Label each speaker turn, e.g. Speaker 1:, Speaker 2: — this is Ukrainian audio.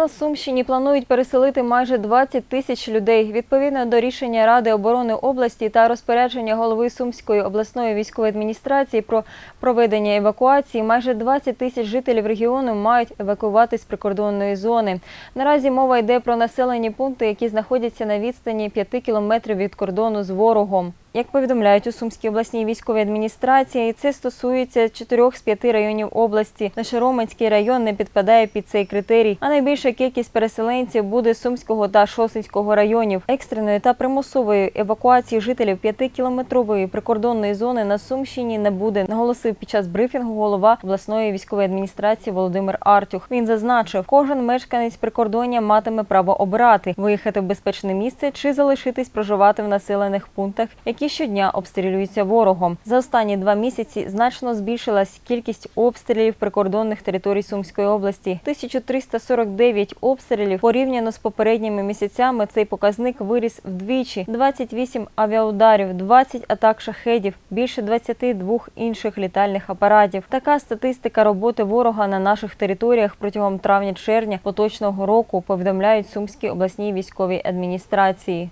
Speaker 1: На Сумщині планують переселити майже 20 тисяч людей. Відповідно до рішення Ради оборони області та розпорядження голови Сумської обласної військової адміністрації про проведення евакуації, майже 20 тисяч жителів регіону мають евакуюватись з прикордонної зони. Наразі мова йде про населені пункти, які знаходяться на відстані 5 кілометрів від кордону з ворогом. Як повідомляють у Сумській обласній військовій адміністрації, це стосується чотирьох з п'яти районів області. Лише Роменський район не підпадає під цей критерій. А найбільша кількість переселенців буде Сумського та Шосинського районів. Екстреної та примусової евакуації жителів п'ятикілометрової прикордонної зони на Сумщині не буде, наголосив під час брифінгу голова обласної військової адміністрації Володимир Артюх. Він зазначив, кожен мешканець прикордоння матиме право обирати виїхати в безпечне місце чи залишитись проживати в населених пунктах, щодня обстрілюються ворогом. За останні два місяці значно збільшилась кількість обстрілів прикордонних територій Сумської області. 1349 обстрілів порівняно з попередніми місяцями. Цей показник виріс вдвічі: 28 авіаударів, 20 атак шахедів, більше 22 інших літальних апаратів. Така статистика роботи ворога на наших територіях протягом травня-червня поточного року повідомляють Сумській обласній військовій адміністрації.